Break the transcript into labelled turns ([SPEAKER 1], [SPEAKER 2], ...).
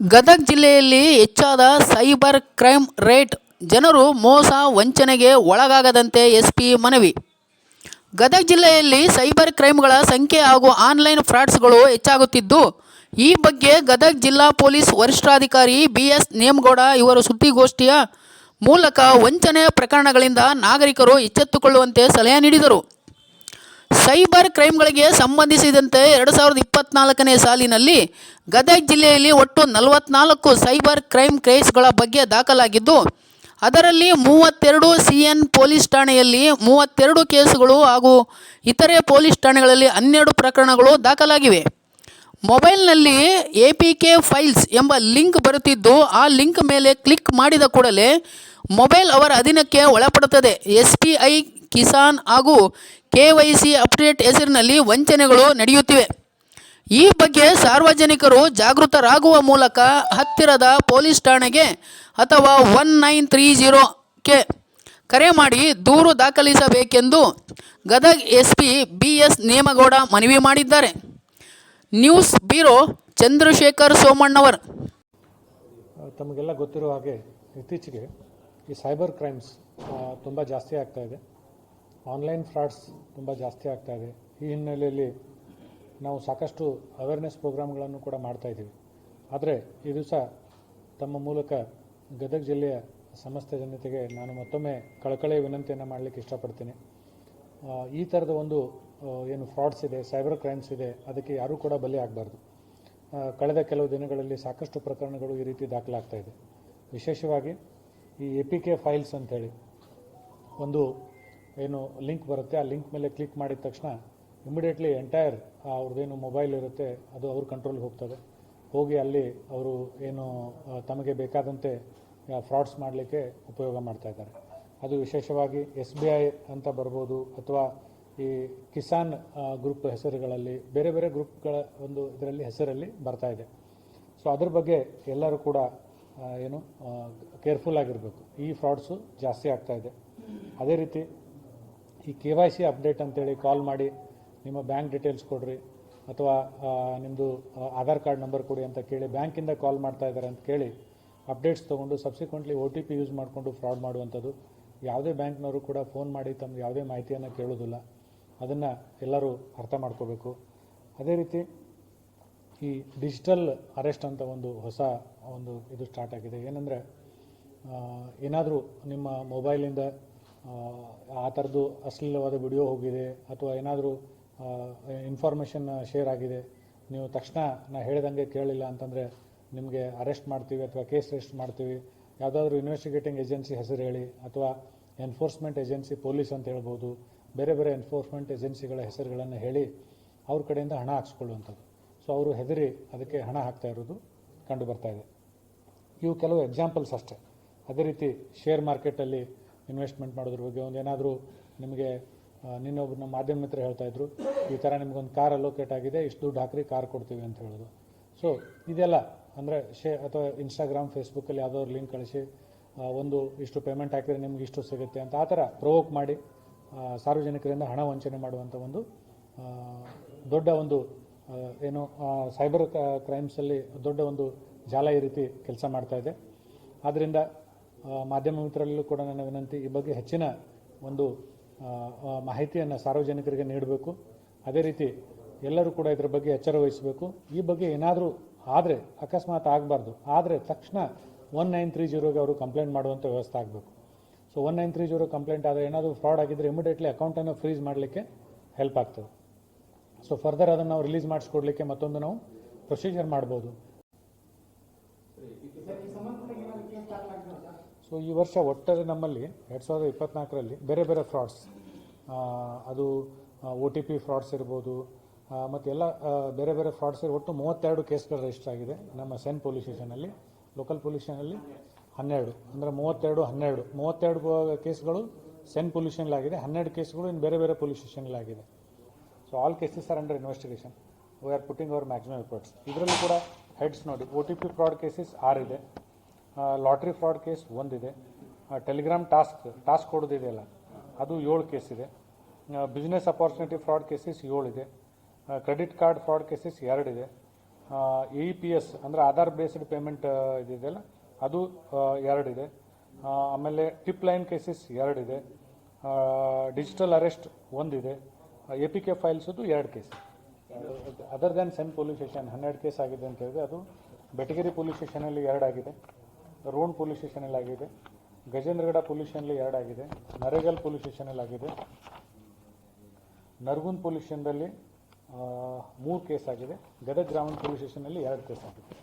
[SPEAKER 1] ಗದಗ ಜಿಲ್ಲೆಯಲ್ಲಿ ಹೆಚ್ಚಾದ cyber crime rate ಜನರು ಮೋಸ, ವಂಚನೆಗೆ ಒಳಗಾಗದಂತೆ ಎಸ್ಪಿ ಮನವಿ. ಗದಗ ಜಿಲ್ಲೆಯಲ್ಲಿ ಸೈಬರ್ ಕ್ರೈಮ್ಗಳ ಸಂಖ್ಯೆ ಹಾಗೂ ಆನ್ಲೈನ್ ಫ್ರಾಡ್ಸ್ಗಳು ಹೆಚ್ಚಾಗುತ್ತಿದ್ದು, ಈ ಬಗ್ಗೆ ಗದಗ ಜಿಲ್ಲಾ ಪೊಲೀಸ್ ವರಿಷ್ಠಾಧಿಕಾರಿ ಬಿ ಎಸ್ ನೇಮಗೌಡ ಇವರು ಸುದ್ದಿಗೋಷ್ಠಿಯ ಮೂಲಕ ವಂಚನೆ ಪ್ರಕರಣಗಳಿಂದ ನಾಗರಿಕರು ಎಚ್ಚೆತ್ತುಕೊಳ್ಳುವಂತೆ ಸಲಹೆ ನೀಡಿದರು. ಸೈಬರ್ ಕ್ರೈಮ್ಗಳಿಗೆ ಸಂಬಂಧಿಸಿದಂತೆ ಎರಡು ಸಾವಿರದ ಇಪ್ಪತ್ನಾಲ್ಕನೇ ಸಾಲಿನಲ್ಲಿ ಗದಗ ಜಿಲ್ಲೆಯಲ್ಲಿ ಒಟ್ಟು ನಲವತ್ನಾಲ್ಕು ಸೈಬರ್ ಕ್ರೈಮ್ ಕೇಸ್ಗಳ ಬಗ್ಗೆ ದಾಖಲಾಗಿದ್ದು, ಅದರಲ್ಲಿ ಮೂವತ್ತೆರಡು ಸಿ ಎನ್ ಪೊಲೀಸ್ ಠಾಣೆಯಲ್ಲಿ ಮೂವತ್ತೆರಡು ಕೇಸುಗಳು ಹಾಗೂ ಇತರೆ ಪೊಲೀಸ್ ಠಾಣೆಗಳಲ್ಲಿ ಹನ್ನೆರಡು ಪ್ರಕರಣಗಳು ದಾಖಲಾಗಿವೆ. ಮೊಬೈಲ್ನಲ್ಲಿ ಎ ಪಿ ಕೆ ಫೈಲ್ಸ್ ಎಂಬ ಲಿಂಕ್ ಬರುತ್ತಿದ್ದು, ಆ ಲಿಂಕ್ ಮೇಲೆ ಕ್ಲಿಕ್ ಮಾಡಿದ ಕೂಡಲೇ ಮೊಬೈಲ್ ಅವರ ಅಧೀನಕ್ಕೆ ಒಳಪಡುತ್ತದೆ. ಎಸ್ ಬಿ ಐ, ಕಿಸಾನ್ ಹಾಗೂ ಕೆ ವೈ ಸಿ ಅಪ್ಡೇಟ್ ಹೆಸರಿನಲ್ಲಿ ವಂಚನೆಗಳು ನಡೆಯುತ್ತಿವೆ. ಈ ಬಗ್ಗೆ ಸಾರ್ವಜನಿಕರು ಜಾಗೃತರಾಗುವ ಮೂಲಕ ಹತ್ತಿರದ ಪೊಲೀಸ್ ಠಾಣೆಗೆ ಅಥವಾ ಒನ್ ನೈನ್ ತ್ರೀ ಜೀರೋಕ್ಕೆ ಕರೆ ಮಾಡಿ ದೂರು ದಾಖಲಿಸಬೇಕೆಂದು Gadag S P B S Nemagowda ಮನವಿ ಮಾಡಿದ್ದಾರೆ. News bureau Chandrashekhar Somannavar.
[SPEAKER 2] ತಮಗೆಲ್ಲ ಗೊತ್ತಿರೋ ಹಾಗೆ ಇತ್ತೀಚೆಗೆ ಈ ಸೈಬರ್ ಕ್ರೈಮ್ಸ್ ತುಂಬ ಜಾಸ್ತಿ ಆಗ್ತಾ ಇದೆ. ಆನ್ಲೈನ್ ಫ್ರಾಡ್ಸ್ ತುಂಬ ಜಾಸ್ತಿ ಆಗ್ತಾ ಇದೆ. ಈ ಹಿನ್ನೆಲೆಯಲ್ಲಿ ನಾವು ಸಾಕಷ್ಟು ಅವೇರ್ನೆಸ್ ಪ್ರೋಗ್ರಾಮ್ಗಳನ್ನು ಕೂಡ ಮಾಡ್ತಾ ಇದ್ದೀವಿ. ಆದರೆ ಈ ದಿವಸ ತಮ್ಮ ಮೂಲಕ ಗದಗ ಜಿಲ್ಲೆಯ ಸಮಸ್ತ ಜನತೆಗೆ ನಾನು ಮತ್ತೊಮ್ಮೆ ಕಳಕಳಿಯ ವಿನಂತಿಯನ್ನು ಮಾಡಲಿಕ್ಕೆ ಇಷ್ಟಪಡ್ತೀನಿ. ಈ ಥರದ ಒಂದು ಏನು ಫ್ರಾಡ್ಸ್ ಇದೆ, ಸೈಬರ್ ಕ್ರೈಮ್ಸ್ ಇದೆ, ಅದಕ್ಕೆ ಯಾರೂ ಕೂಡ ಬಲಿ ಆಗಬಾರ್ದು. ಕಳೆದ ಕೆಲವು ದಿನಗಳಲ್ಲಿ ಸಾಕಷ್ಟು ಪ್ರಕರಣಗಳು ಈ ರೀತಿ ದಾಖಲಾಗ್ತಾ ಇದೆ. ವಿಶೇಷವಾಗಿ ಈ ಎ ಪಿ ಕೆ ಫೈಲ್ಸ್ ಅಂಥೇಳಿ ಒಂದು, ಏನು ಲಿಂಕ್ ಬರುತ್ತೆ, ಆ ಲಿಂಕ್ ಮೇಲೆ ಕ್ಲಿಕ್ ಮಾಡಿದ ತಕ್ಷಣ ಇಮಿಡಿಯೇಟ್ಲಿ ಎಂಟೈರ್ ಅವ್ರದ್ದೇನು ಮೊಬೈಲ್ ಇರುತ್ತೆ, ಅದು ಅವ್ರ ಕಂಟ್ರೋಲ್ಗೆ ಹೋಗ್ತದೆ. ಹೋಗಿ ಅಲ್ಲಿ ಅವರು ಏನು ತಮಗೆ ಬೇಕಾದಂತೆ ಫ್ರಾಡ್ಸ್ ಮಾಡಲಿಕ್ಕೆ ಉಪಯೋಗ ಮಾಡ್ತಾ ಇದ್ದಾರೆ. ಅದು ವಿಶೇಷವಾಗಿ ಎಸ್ ಬಿ ಐ ಅಂತ ಬರ್ಬೋದು ಅಥವಾ ಈ ಕಿಸಾನ್ ಗ್ರೂಪ್ ಹೆಸರುಗಳಲ್ಲಿ ಬೇರೆ ಬೇರೆ ಗ್ರೂಪ್ಗಳ ಒಂದು ಇದರಲ್ಲಿ ಹೆಸರಲ್ಲಿ ಬರ್ತಾ ಇದೆ. ಸೊ ಅದ್ರ ಬಗ್ಗೆ ಎಲ್ಲರೂ ಕೂಡ ಏನು ಕೇರ್ಫುಲ್ ಆಗಿರಬೇಕು. ಈ ಫ್ರಾಡ್ಸು ಜಾಸ್ತಿ ಆಗ್ತಾ ಇದೆ. ಅದೇ ರೀತಿ ಈ ಕೆ ವೈ ಸಿ ಅಪ್ಡೇಟ್ ಅಂತೇಳಿ ಕಾಲ್ ಮಾಡಿ, ನಿಮ್ಮ ಬ್ಯಾಂಕ್ ಡೀಟೇಲ್ಸ್ ಕೊಡ್ರಿ ಅಥವಾ ನಿಮ್ಮದು ಆಧಾರ್ ಕಾರ್ಡ್ ನಂಬರ್ ಕೊಡಿ ಅಂತ ಕೇಳಿ ಬ್ಯಾಂಕಿಂದ ಕಾಲ್ ಮಾಡ್ತಾ ಇದ್ದಾರೆ ಅಂತ ಕೇಳಿ ಅಪ್ಡೇಟ್ಸ್ ತೊಗೊಂಡು subsequently O T P use ಮಾಡಿಕೊಂಡು ಫ್ರಾಡ್ ಮಾಡುವಂಥದ್ದು ಯಾವುದೇ ಬ್ಯಾಂಕ್ನವರು ಕೂಡ ಫೋನ್ ಮಾಡಿ ತಮ್ಮ ಯಾವುದೇ ಮಾಹಿತಿಯನ್ನು ಕೇಳೋದಿಲ್ಲ. ಅದನ್ನು ಎಲ್ಲರೂ ಅರ್ಥ ಮಾಡ್ಕೋಬೇಕು. ಅದೇ ರೀತಿ ಈ ಡಿಜಿಟಲ್ ಅರೆಸ್ಟ್ ಅಂತ ಒಂದು ಹೊಸ ಒಂದು ಇದು ಸ್ಟಾರ್ಟ್ ಆಗಿದೆ. ಏನಂದರೆ ಏನಾದರೂ ನಿಮ್ಮ ಮೊಬೈಲಿಂದ ಆ, ಥರದ್ದು ಅಶ್ಲೀಲವಾದ ವಿಡಿಯೋ ಹೋಗಿದೆ ಅಥವಾ ಏನಾದರೂ ಇನ್ಫಾರ್ಮೇಷನ್ ಶೇರ್ ಆಗಿದೆ ನೀವು ತಕ್ಷಣ ನಾ ಹೇಳಿದಂಗೆ ಕೇಳಿಲ್ಲ ಅಂತಂದರೆ ನಿಮಗೆ ಅರೆಸ್ಟ್ ಮಾಡ್ತೀವಿ ಅಥವಾ ಕೇಸ್ ರಿಜಿಸ್ಟರ್ ಮಾಡ್ತೀವಿ. ಯಾವುದಾದ್ರೂ ಇನ್ವೆಸ್ಟಿಗೇಟಿಂಗ್ ಏಜೆನ್ಸಿ ಹೆಸರು ಹೇಳಿ ಅಥವಾ ಎನ್ಫೋರ್ಸ್ಮೆಂಟ್ ಏಜೆನ್ಸಿ ಪೊಲೀಸ್ ಅಂತ ಹೇಳ್ಬೋದು, ಬೇರೆ ಬೇರೆ ಎನ್ಫೋರ್ಸ್ಮೆಂಟ್ ಏಜೆನ್ಸಿಗಳ ಹೆಸರುಗಳನ್ನು ಹೇಳಿ ಅವ್ರ ಕಡೆಯಿಂದ ಹಣ ಹಾಕ್ಸ್ಕೊಳ್ಳುವಂಥದ್ದು. ಸೊ ಅವರು ಹೆದರಿ ಅದಕ್ಕೆ ಹಣ ಹಾಕ್ತಾ ಇರೋದು ಕಂಡು ಬರ್ತಾ ಇದೆ. ಇವು ಕೆಲವು ಎಕ್ಸಾಂಪಲ್ಸ್ ಅಷ್ಟೇ. ಅದೇ ರೀತಿ ಶೇರ್ ಮಾರ್ಕೆಟಲ್ಲಿ ಇನ್ವೆಸ್ಟ್ಮೆಂಟ್ ಮಾಡೋದ್ರ ಬಗ್ಗೆ ಒಂದು ಏನಾದರೂ ನಿಮಗೆ ನಿನ್ನೊಬ್ಬ ನಿನ್ನೆ ನಮ್ಮ ಮಾಧ್ಯಮ ಮಿತ್ರ ಹೇಳ್ತಾ ಇದ್ರು, ಈ ಥರ ನಿಮಗೊಂದು ಕಾರ್ ಅಲೋಕೇಟ್ ಆಗಿದೆ, ಇಷ್ಟು ದುಡ್ಡು ಹಾಕ್ರಿ ಕಾರ್ ಕೊಡ್ತೀವಿ ಅಂತ ಹೇಳೋದು. ಸೊ ಇದೆಲ್ಲ ಅಂದರೆ ಶೇ ಅಥವಾ ಇನ್ಸ್ಟಾಗ್ರಾಮ್ ಫೇಸ್ಬುಕ್ಕಲ್ಲಿ ಯಾವುದಾದ್ರು ಲಿಂಕ್ ಕಳಿಸಿ ಒಂದು ಇಷ್ಟು ಪೇಮೆಂಟ್ ಹಾಕಿದರೆ ನಿಮ್ಗೆ ಇಷ್ಟು ಸಿಗುತ್ತೆ ಅಂತ ಆ ಥರ ಪ್ರವೋಕ್ ಮಾಡಿ ಸಾರ್ವಜನಿಕರಿಂದ ಹಣ ವಂಚನೆ ಮಾಡುವಂಥ ಒಂದು ದೊಡ್ಡ ಒಂದು ಏನು ಸೈಬರ್ ಕ್ರೈಮ್ಸಲ್ಲಿ ದೊಡ್ಡ ಒಂದು ಜಾಲ ಈ ರೀತಿ ಕೆಲಸ ಮಾಡ್ತಾ ಇದೆ. ಆದ್ದರಿಂದ ಮಾಧ್ಯಮ ಮಿತ್ರರಲ್ಲೂ ಕೂಡ ನನ್ನ ವಿನಂತಿ, ಈ ಬಗ್ಗೆ ಹೆಚ್ಚಿನ ಒಂದು ಮಾಹಿತಿಯನ್ನು ಸಾರ್ವಜನಿಕರಿಗೆ ನೀಡಬೇಕು. ಅದೇ ರೀತಿ ಎಲ್ಲರೂ ಕೂಡ ಇದರ ಬಗ್ಗೆ ಎಚ್ಚರ ವಹಿಸಬೇಕು. ಈ ಬಗ್ಗೆ ಏನಾದರೂ ಆದರೆ ಅಕಸ್ಮಾತ್ ಆಗಬಾರ್ದು. ಆದರೆ ತಕ್ಷಣ ಒನ್ ನೈನ್ ತ್ರೀ ಜೀರೋಗೆ ಅವರು ಕಂಪ್ಲೇಂಟ್ ಮಾಡುವಂಥ ವ್ಯವಸ್ಥೆ ಆಗಬೇಕು. So one nine three zero complaint ಆದರೆ ಏನಾದರೂ ಫ್ರಾಡ್ ಆಗಿದ್ದರೆ ಇಮಿಡಿಯೇಟ್ಲಿ ಅಕೌಂಟನ್ನು ಫ್ರೀಸ್ ಮಾಡಲಿಕ್ಕೆ ಹೆಲ್ಪ್ ಆಗ್ತದೆ. ಸೊ ಫರ್ದರ್ ಅದನ್ನು ನಾವು ರಿಲೀಸ್ ಮಾಡಿಸ್ಕೊಡ್ಲಿಕ್ಕೆ ಮತ್ತೊಂದು ನಾವು ಪ್ರೊಸೀಜರ್ ಮಾಡ್ಬೋದು. ಸೊ ಈ ವರ್ಷ ಒಟ್ಟಾರೆ ನಮ್ಮಲ್ಲಿ ಎರಡು ಸಾವಿರದ ಇಪ್ಪತ್ನಾಲ್ಕರಲ್ಲಿ ಬೇರೆ ಬೇರೆ ಫ್ರಾಡ್ಸ್ ಅದು ಒ ಟಿ ಪಿ ಫ್ರಾಡ್ಸ್ ಇರ್ಬೋದು ಮತ್ತು ಎಲ್ಲ ಆ, ಬೇರೆ ಬೇರೆ ಫ್ರಾಡ್ಸ್ ಒಟ್ಟು ಮೂವತ್ತೆರಡು ಕೇಸ್ಗಳು ರಿಜಿಸ್ಟರ್ ಆಗಿದೆ ನಮ್ಮ ಸೆನ್ ಪೊಲೀಸ್ ಸ್ಟೇಷನಲ್ಲಿ ಲೋಕಲ್ ಪೊಲೀಸ್ ಸ್ಟೇಷನಲ್ಲಿ ಹನ್ನೆರಡು ಅಂದರೆ ಮೂವತ್ತೆರಡು ಹನ್ನೆರಡು. ಮೂವತ್ತೆರಡು ಕೇಸ್ಗಳು ಸೆನ್ ಆಗಿದೆ ಹನ್ನೆರಡು ಕೇಸ್ಗಳು ಇನ್ನು ಬೇರೆ ಬೇರೆ ಪೊಲೀಸ್ ಸ್ಟೇಷನಲ್ಲಿ ಆಗಿದೆ so all cases are under investigation we are putting our maximum efforts ಇದರಲ್ಲೂ ಕೂಡ ಹೆಡ್ಸ್ ನೋಡಿ O T P fraud cases ಆರಿದೆ. Lottery fraud case ಒಂದಿದೆ. ಟೆಲಿಗ್ರಾಮ್ ಟಾಸ್ಕ್ ಟಾಸ್ಕ್ ಕೊಡೋದಿದೆಯಲ್ಲ ಅದು ಏಳು ಕೇಸ್ ಇದೆ. ಬಿಸ್ನೆಸ್ ಅಪಾರ್ಚುನಿಟಿ ಫ್ರಾಡ್ ಕೇಸಸ್ ಏಳಿದೆ. ಕ್ರೆಡಿಟ್ ಕಾರ್ಡ್ ಫ್ರಾಡ್ ಕೇಸಸ್ ಎರಡಿದೆ ಇ ಪಿ ಎಸ್ ಅಂದರೆ ಆಧಾರ್ ಬೇಸ್ಡ್ ಪೇಮೆಂಟ್ ಇದೆಯಲ್ಲ? ಅದು ಎರಡಿದೆ ಆಮೇಲೆ ಟಿಪ್ ಲೈನ್ ಕೇಸಸ್ ಎರಡಿದೆ ಡಿಜಿಟಲ್ ಅರೆಸ್ಟ್ ಒಂದಿದೆ ಎ ಪಿ ಕೆ ಫೈಲ್ಸದು ಎರಡು case. Other than CEN police station, ಹನ್ನೆರಡು ಕೇಸ್ ಆಗಿದೆ ಅಂತ ಹೇಳಿದ್ರೆ ಅದು ಬೆಟಗೇರಿ ಪೊಲೀಸ್ ಸ್ಟೇಷನಲ್ಲಿ ಎರಡಾಗಿದೆ ರೋಣ್ ಪೊಲೀಸ್ ಸ್ಟೇಷನಲ್ಲಿ ಆಗಿದೆ. ಗಜೇಂದ್ರಗಡ ಪೊಲೀಸ್ ಸ್ಟೇಷನಲ್ಲಿ ಎರಡಾಗಿದೆ ನರೇಗಲ್ ಪೊಲೀಸ್ ಸ್ಟೇಷನಲ್ಲಿ ಆಗಿದೆ. ನರಗುಂದ್ ಪೊಲೀಸ್ ಸ್ಟೇಷನ್ದಲ್ಲಿ ಮೂರು ಕೇಸ್ ಆಗಿದೆ. ಗದಗ ಗ್ರಾಮ ಪೊಲೀಸ್ ಸ್ಟೇಷನಲ್ಲಿ ಎರಡು ಕೇಸ್ ಆಗಿದೆ.